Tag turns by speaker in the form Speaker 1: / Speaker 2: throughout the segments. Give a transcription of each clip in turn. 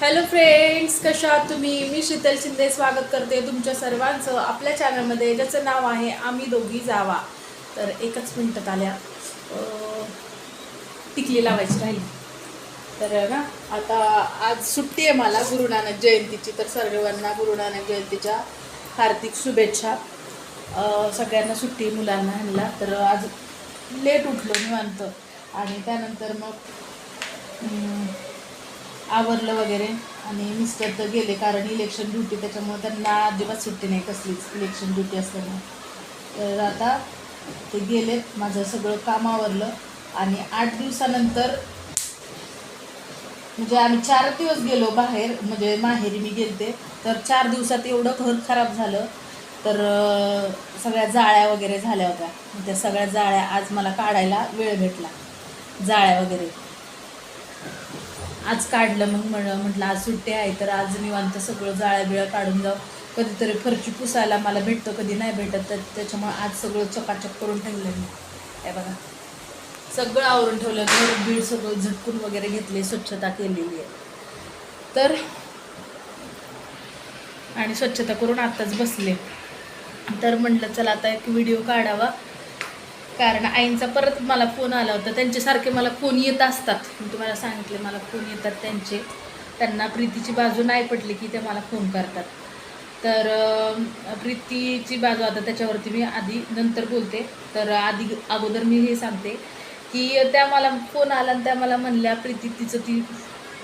Speaker 1: Hello friends कशा आहात तुम्ही? मी शीतल शिंदे स्वागत करते तुमच्या सर्वांचं आपल्या चॅनलमध्ये ज्याचं नाव आहे आम्ही दोघी जावा. तर एकच मिनटात आल्या. टिकली लावायची राहिली. तर ना आता आज सुट्टी आहे मला गुरुनानक जयंतीची तर सर्वांना गुरुनानक जयंतीच्या हार्दिक शुभेच्छा. सगळ्यांना सुट्टी मुलांना आणला तर आज लेट उठलो निवांत. आणि त्यानंतर मग आवरलं वगैरे. आणि मिस्टर तर गेले कारण इलेक्शन ड्युटी त्याच्यामुळे त्यांना अजिबात सुट्टी नाही कसलीच इलेक्शन ड्युटी असल्यामुळे तर आता ते गेलेत माझं सगळं काम आवरलं. आणि आठ दिवसानंतर म्हणजे आम्ही चार दिवस गेलो बाहेर म्हणजे माहेरी मी गेलते. तर चार दिवसात एवढं घर खराब झालं. तर सगळ्या जाळ्या वगैरे झाल्या होत्या. त्या सगळ्या जाळ्या आज मला काढायला वेळ भेटला. जाळ्या वगैरे. आज काढलं मग म्हण म्हटलं आज सुट्टी आहे तर आज निवांत सगळं जाळ्या बिळ्या काढून जाऊ. कधीतरी फरची पुसायला मला भेटतं कधी नाही भेटत तर त्याच्यामुळे आज सगळं चकाचक करून ठेवलं मी. हे बघा. सगळं आवरून ठेवलं घर बीड सगळं झटकून वगैरे घेतले स्वच्छता केलेली आहे. तर आणि स्वच्छता करून आत्ताच बसले. तर म्हटलं चला आता एक व्हिडिओ काढावा. कारण आईंचा परत मला फोन आला होता. त्यांच्यासारखे मला फोन येत असतात. मी तुम्हाला सांगितले मला फोन येतात त्यांचे. त्यांना प्रीतीची बाजू नाही पटली की ते मला फोन करतात. तर प्रीतीची बाजू आता त्याच्यावरती मी आधी नंतर बोलते. तर आधी अगोदर मी हे सांगते की त्या मला फोन आला आणि त्या मला म्हणल्या प्रीती तिचं ती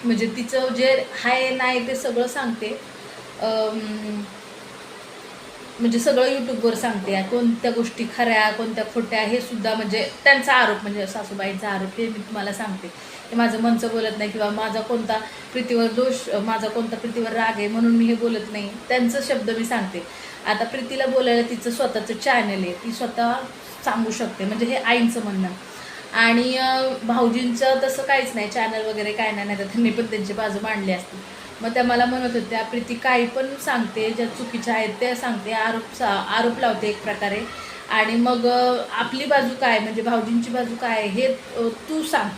Speaker 1: म्हणजे तिचं जे हाय नाही ते सगळं सांगते. म्हणजे सगळं यूट्यूबवर सांगते कोणत्या गोष्टी खऱ्या कोणत्या खोट्या हे सुद्धा म्हणजे त्यांचा आरोप म्हणजे सासूबाईंचा आरोप हे मी तुम्हाला सांगते. हे माझं मनचं बोलत नाही किंवा माझा कोणता प्रीतीवर दोष माझा कोणता प्रीतीवर राग आहे म्हणून मी हे बोलत नाही. त्यांचं शब्द मी सांगते. आता प्रीतीला बोलायला तिचं स्वतःचं चॅनल आहे ती स्वतः सांगू शकते म्हणजे हे आईंचं म्हणणं. आणि भाऊजींचं तसं काहीच नाही चॅनल वगैरे काय नाही तर त्यांनी पण त्यांची बाजू मांडली असते. मग त्या मला म्हणत होत्या प्रीती काही पण सांगते ज्या चुकीच्या आहेत त्या सांगते आरोप सा आरोप लावते एक प्रकारे. आणि मग आपली बाजू काय म्हणजे भाऊजींची बाजू काय आहे हे तू सांग.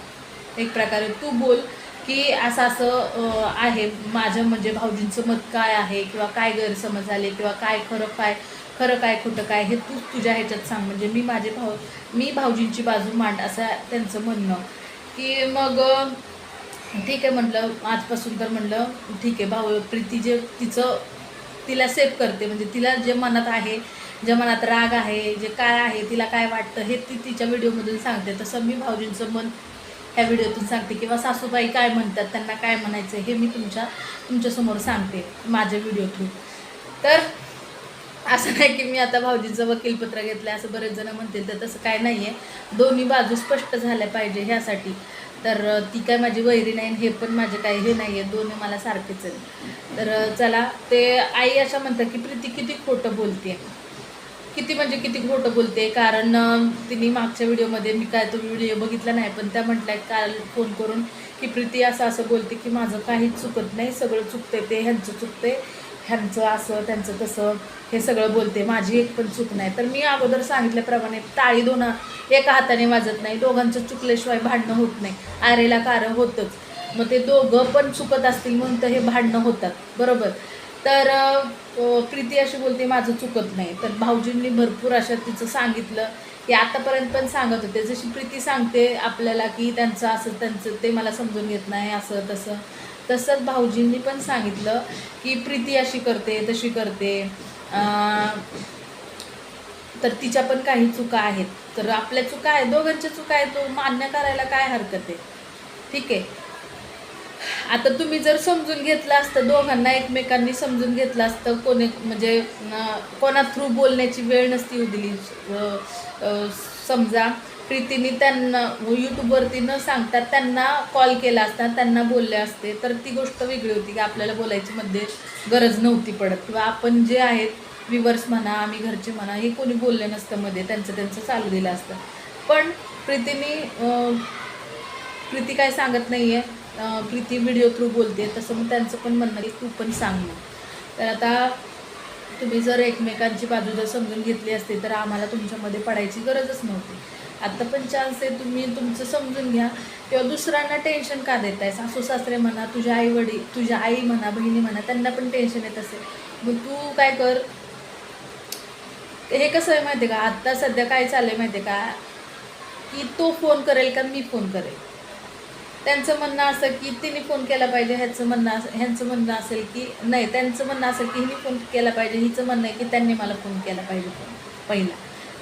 Speaker 1: एक प्रकारे तू बोल की असं असं आहे माझं म्हणजे भाऊजींचं मत काय आहे किंवा काय गैरसमज झाले किंवा काय खरं काय खरं काय खोटं काय हे तू तुझ्या ह्याच्यात सांग. म्हणजे मी माझे भाऊ मी भाऊजींची बाजू मांड असं त्यांचं म्हणणं. की मग ठीक आहे म्हटलं आजपासून तर म्हटलं ठीक आहे भाऊ प्रीती जे तिचं तिला सेफ करते. म्हणजे तिला जे मनात आहे जे मनात राग आहे जे काय आहे तिला काय वाटतं हे ती तिच्या व्हिडिओमधून सांगते. तसं मी भाऊजींचं मन ह्या व्हिडिओतून सांगते. किंवा सासूबाई काय म्हणतात त्यांना काय म्हणायचं हे मी तुमच्या तुमच्यासमोर सांगते माझ्या व्हिडिओ थ्रू तर असं नाही की मी आता भाऊजीचं वकीलपत्र घेतलं असं बरेच जण म्हणतील तर तसं काय नाही आहे दोन्ही बाजू स्पष्ट झाल्या पाहिजे ह्यासाठी. तर ती काय माझी वैरी नाही हे पण माझे काही हे नाही आहे दोन्ही मला सारखेच आहेत. तर चला ते आई अशा म्हणतात की प्रीती किती खोटं बोलते किती म्हणजे किती खोटं बोलते कारण तिने मागच्या व्हिडिओमध्ये मी काय तो व्हिडिओ बघितला नाही पण त्या म्हटल्या काल फोन करून की प्रीती असं असं बोलते की माझं काहीच चुकत नाही सगळं चुकते ते ह्यांचं चुकते ह्यांचं असं त्यांचं तसं हे सगळं बोलते. माझी एक पण चूक नाही. तर मी अगोदर सांगितल्याप्रमाणे टाळी दोन एका हाताने वाजत नाही. दोघांचं चुकल्याशिवाय भांडणं होत नाही. आरेला कारण होतंच. मग ते दोघं पण चुकत असतील म्हणून तर हे भांडणं होतात. बरोबर? तर प्रीती अशी बोलते माझं चुकत नाही. तर भाऊजींनी भरपूर अशा तिचं सांगितलं. की आतापर्यंत पण सांगत होते. जशी प्रीती सांगते आपल्याला की त्यांचं असं त्यांचं ते मला समजून घेत नाही असं तसं. तसंच भाऊजींनी पण सांगितलं की प्रीती अशी करते तशी करते. तर तिच्या पण काही चुका आहेत. तर आपल्या चुका आहेत दोघांच्या चुका आहेत तो मान्य करायला काय हरकत आहे? ठीक आहे. आता तुम्ही जर समजून घेतलं असतं दोघांना एकमेकांनी समजून घेतलं असतं कोणी म्हणजे कोणा थ्रू बोलण्याची वेळ नसती हो दिली. समजा प्रीतीने त्यांना यूट्यूबवरती न सांगता त्यांना कॉल केला असता त्यांना बोलले असते तर ती गोष्ट वेगळी होती की आपल्याला बोलायची मध्ये गरज नव्हती पडत. किंवा आपण जे आहेत विवर्स म्हणा आम्ही घरचे म्हणा हे कोणी बोलले नसतं मध्ये त्यांचं त्यांचं चालू दिलं असतं. पण प्रीतीने प्रीती काय सांगत नाही आहे प्रीती व्हिडिओ थ्रू बोलते तसं मग त्यांचं पण म्हणणं की तू पण सांग तर आता तुम्ही जर एकमेकांची बाजू जर समजून घेतली असते तर आम्हाला तुमच्यामध्ये पडायची गरजच नव्हती. आता पण चान्स आहे तुम्ही तुमचं समजून घ्या. किंवा दुसऱ्यांना टेन्शन का देत आहे सासू सासरे म्हणा तुझ्या आई वडील तुझ्या आई म्हणा बहिणी म्हणा त्यांना पण टेन्शन येत असेल. मग तू काय कर? हे कसं आहे माहिती का? आत्ता सध्या काय चाललंय माहिती का? की तो फोन करेल का मी फोन करेल. त्यांचं म्हणणं असं की तिने फोन केला पाहिजे ह्याचं म्हणणं असं ह्यांचं म्हणणं असेल की नाही त्यांचं म्हणणं असेल की हिने फोन केला पाहिजे हिचं म्हणणं आहे की त्यांनी मला फोन केला पाहिजे फोन पहिला.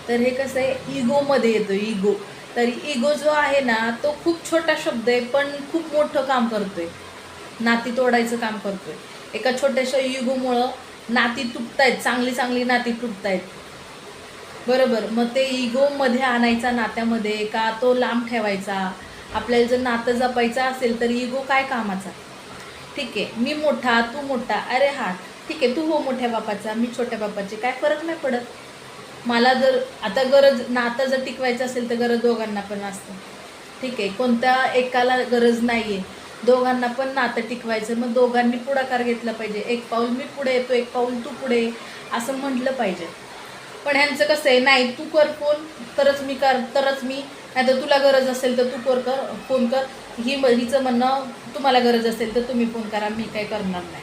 Speaker 1: तर हे कसं आहे इगोमध्ये येतो इगो तर इगो जो आहे ना तो खूप छोटा शब्द आहे पण खूप मोठं काम करतोय. नाती तोडायचं काम करतोय. एका छोट्याशा इगोमुळं नाती तुटतायत चांगली चांगली नाती तुटतायत. बरोबर. मग ते इगोमध्ये आणायचा नात्यामध्ये का तो लांब ठेवायचा? आपल्याला जर नातं जपायचं असेल तर इगो काय कामाचा? ठीक आहे. मी मोठा तू मोठा. अरे हा ठीक आहे. तू हो मोठ्या बापाचा मी छोट्या बापाचे. काय फरक नाही पडत. मला जर आता गरज नातं जर टिकवायचं असेल तर गरज दोघांना पण असतं. ठीक आहे कोणत्या एकाला गरज नाही आहे दोघांना पण नातं टिकवायचं मग दोघांनी पुढाकार घेतला पाहिजे. एक पाऊल मी पुढे येतो एक पाऊल तू पुढे ये, असं म्हटलं पाहिजे. पण ह्यांचं कसं आहे नाही तू कर फोन तरच मी कर तरच मी नाही तर तुला गरज असेल तर तू कर कर फोन कर. ही म- हिचं म्हणणं तुम्हाला गरज असेल तर तुम्ही फोन करा मी काय करणार नाही.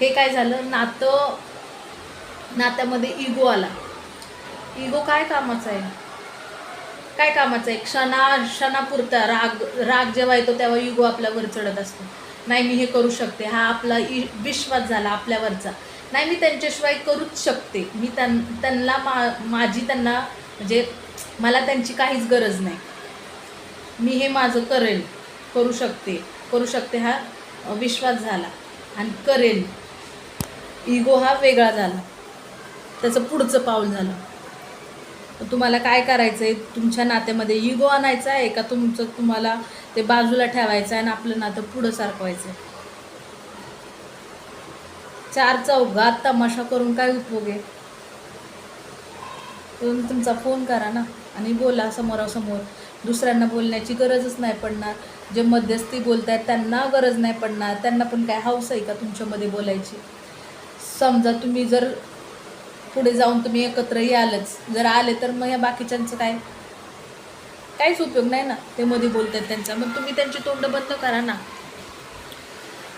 Speaker 1: हे काय झालं नातं नात्यामध्ये इगो आला. इगो काय कामाचा आहे? काय कामाचं आहे? क्षणा क्षणापुरता राग राग जेव्हा येतो तेव्हा इगो आपल्यावर चढत असतो. नाही मी हे करू शकते. हा आपला इ विश्वास झाला आपल्यावरचा. नाही मी त्यांच्याशिवाय करूच शकते. मी त्यां त्यांना मा माझी त्यांना म्हणजे मला त्यांची काहीच गरज नाही. मी हे माझं करेल करू शकते. करू शकते हा विश्वास झाला. आणि करेल इगो हा वेगळा झाला. त्याचं पुढचं पाऊल झालं. तुम्हाला काय करायचं आहे तुमच्या नात्यामध्ये इगो आणायचा आहे का? तुमचं तुम्हाला ते बाजूला ठेवायचं आहे आणि आपलं नातं पुढं सारखवायचं आहे चार चौघात तमाशा करून काय उपयोग आहे? तुम्ही तुमचा फोन करा ना आणि बोला समोरासमोर. दुसऱ्यांना बोलण्याची गरजच नाही पडणार. जे मध्यस्थी बोलत आहेत त्यांना गरज नाही पडणार. त्यांना पण काय हौस आहे का तुमच्यामध्ये बोलायची? समजा तुम्ही जर पुढे जाऊन तुम्ही एकत्र यालच. जर आले तर मग या बाकीच्यांचं काय? काहीच उपयोग नाही ना. ते मध्ये बोलतात त्यांचा. मग तुम्ही त्यांची तोंड बंद करा ना.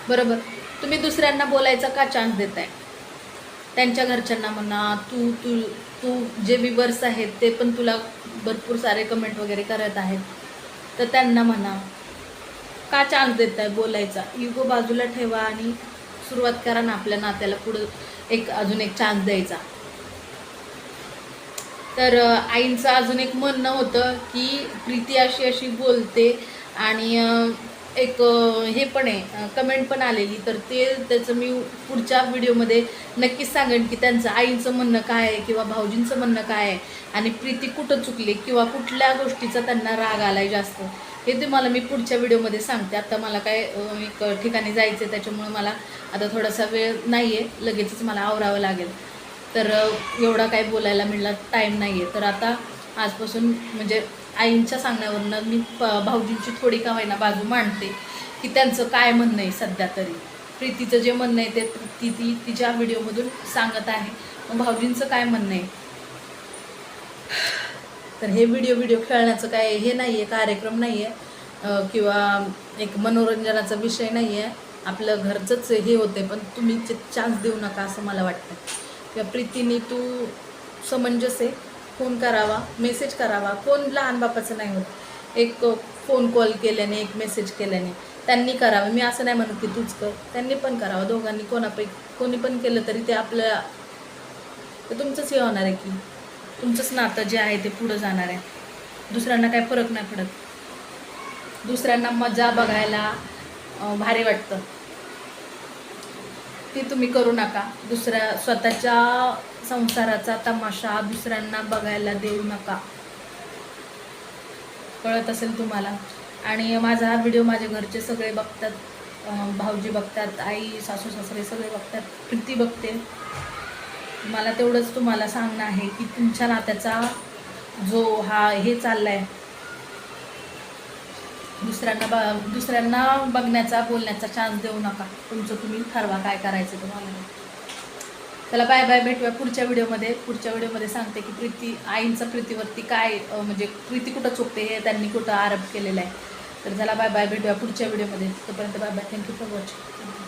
Speaker 1: बरोबर? तुम्ही दुसऱ्यांना बोलायचा का चान्स देताय? त्यांच्या घरच्यांना म्हणा तू तू तू जे विवर्स आहेत ते पण तुला भरपूर सारे कमेंट वगैरे करत आहेत. तर त्यांना म्हणा का चान्स देताय बोलायचा? इगो बाजूला ठेवा आणि सुरुवात करा ना आपल्या नात्याला पुढं एक अजून एक चान्स द्यायचा. तर आईंचं अजून एक म्हणणं होतं की प्रीती अशी अशी बोलते आणि एक हे पण आहे कमेंट पण आलेली. तर ते त्याचं मी पुढच्या व्हिडिओमध्ये नक्कीच सांगेन की त्यांचं आईंचं म्हणणं काय आहे किंवा भाऊजींचं म्हणणं काय आहे आणि प्रीती कुठं चुकली किंवा कुठल्या गोष्टीचा त्यांना राग आला आहे जास्त हे तुम्हाला मी पुढच्या व्हिडिओमध्ये सांगते. आता मला काय एक ठिकाणी जायचं आहे त्याच्यामुळे मला आता थोडासा वेळ नाही आहे लगेचच मला आवरावं लागेल. तर एवढा काय बोलायला मिळला टाईम नाही आहे तर आता आजपासून म्हणजे आईंच्या सांगण्यावरनं मी प भाऊजींची थोडी का होईना बाजू मांडते की त्यांचं काय म्हणणं आहे सध्या तरी. प्रीतीचं जे म्हणणं आहे ते ती ती तिच्या व्हिडिओमधून सांगत आहे. मग भाऊजींचं काय म्हणणं आहे? तर हे व्हिडिओ व्हिडिओ खेळण्याचं काय हे नाही आहे कार्यक्रम नाही आहे किंवा एक मनोरंजनाचा विषय नाही आहे आपलं घरचंच हे होते पण तुम्ही चान्स देऊ नका असं मला वाटतं किंवा प्रीतीने तू समंजस आहे फोन करावा मेसेज करावा. फोन लहान बापाचं नाही होत. एक फोन कॉल केल्याने एक मेसेज केल्याने. त्यांनी करावं. मी असं नाही म्हणत की तूच कर. त्यांनी पण करावं. दोघांनी कोणापैकी कोणी पण केलं तरी ते आपल्या ते तुमचंच हे होणार आहे की. तुमचंच नातं जे आहे ते पुढं जाणार आहे. दुसऱ्यांना काही फरक नाही पडत. दुसऱ्यांना मजा बघायला भारी वाटतं. ती तुम्ही करू नका. दुसऱ्या स्वतःच्या संसाराचा तमाशा दुसऱ्यांना बघायला देऊ नका. कळत असेल तुम्हाला? आणि माझा हा व्हिडिओ माझे घरचे सगळे बघतात. भाऊजी बघतात आई सासू सासरे सगळे बघतात. प्रीती बघते. मला तेवढंच तुम्हाला सांगणं आहे की तुमच्या नात्याचा जो हा हे चाललाय दुसऱ्यांना ब दुसऱ्यांना बघण्याचा बोलण्याचा चान्स देऊ नका. तुमचं तुम्ही ठरवा काय करायचं तुम्हाला. चला बाय बाय भेटूया पुढच्या व्हिडिओमध्ये पुढच्या व्हिडिओमध्ये सांगते की प्रीती आईंचं प्रीतीवरती काय म्हणजे प्रीती कुठं चुकते हे त्यांनी कुठं आरोप केलेला आहे. तर चला बाय बाय भेटूया पुढच्या व्हिडिओमध्ये तोपर्यंत bye bye thank you for watching